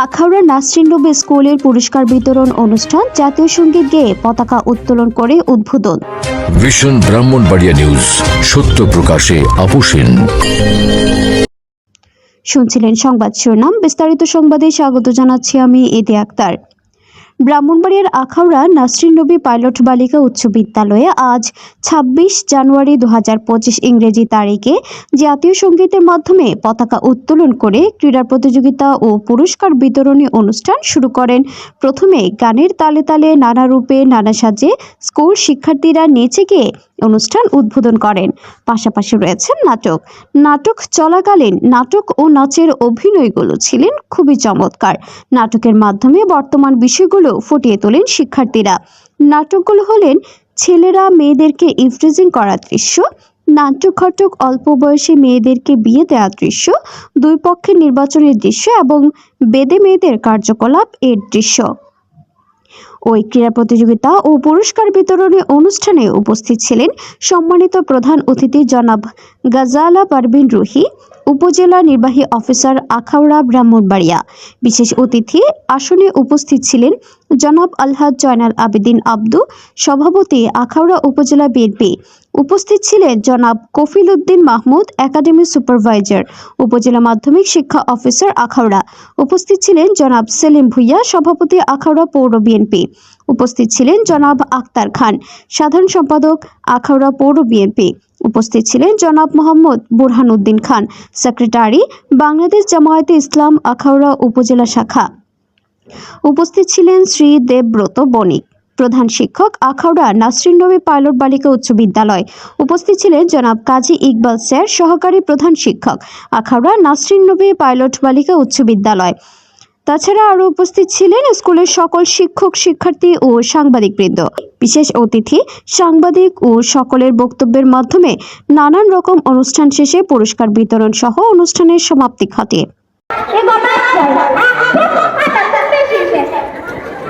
আখাউড়া নাসরিন নবী স্কুলের পুরস্কার বিতরণ অনুষ্ঠান জাতীয় সংগীত গেয়ে পতাকা উত্তোলন করে উদ্বোধন। ভীষণ ব্রাহ্মণবাড়িয়া নিউজ সত্য প্রকাশে আপোষহীন। শুনছিলেন সংবাদ শিরোনাম বিস্তারিত সংবাদে স্বাগত জানাচ্ছি আমি ইদি আক্তার। ব্রাহ্মণবাড়িয়ার আখাউড়া নাসরিন নবী পাইলট বালিকা উচ্চ বিদ্যালয়ে আজ ছাব্বিশ জানুয়ারি দু হাজার পঁচিশ ইংরেজি তারিখে জাতীয় সঙ্গীতের মাধ্যমে পতাকা উত্তোলন করে ক্রীড়া প্রতিযোগিতা ও পুরস্কার বিতরণী অনুষ্ঠান শুরু করেন। প্রথমে গানের তালে তালে, নানা রূপে, নানা সাজে স্কুল শিক্ষার্থীরা নেচে গিয়ে অনুষ্ঠান উদ্বোধন করেন। পাশাপাশি রয়েছেন নাটক। নাটক চলাকালীন নাটক ও নাচের অভিনয়গুলো ছিলেন খুবই চমৎকার। নাটকের মাধ্যমে বর্তমান বিষয়গুলো ফুটিয়ে তোলেন শিক্ষার্থীরা। নাটকগুলো হলেন ছেলেরা মেয়েদেরকে ইফটিজিং করার দৃশ্য, নাট্যঘটক অল্প বয়সী মেয়েদেরকে বিয়ে দেওয়ার দৃশ্য, দুই পক্ষের নির্বাচনের দৃশ্য এবং বেদে মেয়েদের কার্যকলাপ এর দৃশ্য। ওই ক্রীড়া প্রতিযোগিতা ও পুরস্কার বিতরণী অনুষ্ঠানে উপস্থিত ছিলেন সম্মানিত প্রধান অতিথি জনাব গাজালা পারভিন রুহি উপজেলা নির্বাহী অফিসার আখাউড়া ব্রাহ্মণবাড়িয়া। বিশেষ অতিথি আসনে উপস্থিত ছিলেন জনাব আলহাজ জয়নাল আবেদিন আব্দু, সভাপতি আখাউড়া উপজেলা বিএনপি। উপস্থিত ছিলেন জনাব কফিল উদ্দিন মাহমুদ, একাডেমি সুপারভাইজার, উপজেলা মাধ্যমিক শিক্ষা অফিসার আখাউড়া। উপস্থিত ছিলেন জনাব সেলিম ভুইয়া, সভাপতি আখাউড়া পৌর বিএনপি। উপস্থিত ছিলেন জনাব আক্তার খান, সাধারণ সম্পাদক আখাউড়া পৌর বিএনপি। উপস্থিত ছিলেন জনাব মোহাম্মদ বুরহান উদ্দিন খান, সেক্রেটারি, বাংলাদেশ জামায়াতে ইসলাম আখাউড়া উপজেলা শাখা। উপস্থিত ছিলেন শ্রী দেবব্রত বণিক। প্রধান শিক্ষক আখাউড়া নাসরিন নবী পাইলট বালিকা উচ্চ বিদ্যালয়। উপস্থিত ছিলেন জনাব কাজী ইকবাল স্যার, সহকারী প্রধান শিক্ষক আখাউড়া নাসরিন নবী পাইলট বালিকা উচ্চ বিদ্যালয়। তাছাড়া আরও উপস্থিত ছিলেন স্কুলের সকল শিক্ষক, শিক্ষার্থী ও সাংবাদিকবৃন্দ। বিশেষ অতিথি, সাংবাদিক ও সকলের বক্তব্যের মাধ্যমে নানান রকম অনুষ্ঠান শেষে পুরস্কার বিতরণ সহ অনুষ্ঠানের সমাপ্তি ঘটে।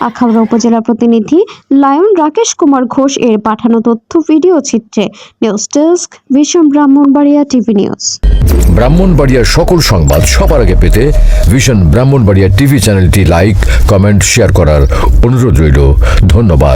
আখাউড়া উপজেলা প্রতিনিধি লায়ন রাকেশ কুমার ঘোষ এর পাঠানো তথ্য ভিডিও চিত্রে নিউজ ডেস্ক ভীষণ ব্রাহ্মণবাড়িয়া টিভি নিউজ। ব্রাহ্মণবাড়িয়ার সকল সংবাদ সবার আগে পেতে ভীষণ ব্রাহ্মণবাড়িয়া টিভি চ্যানেলটি লাইক, কমেন্ট, শেয়ার করার অনুরোধ রইল। ধন্যবাদ।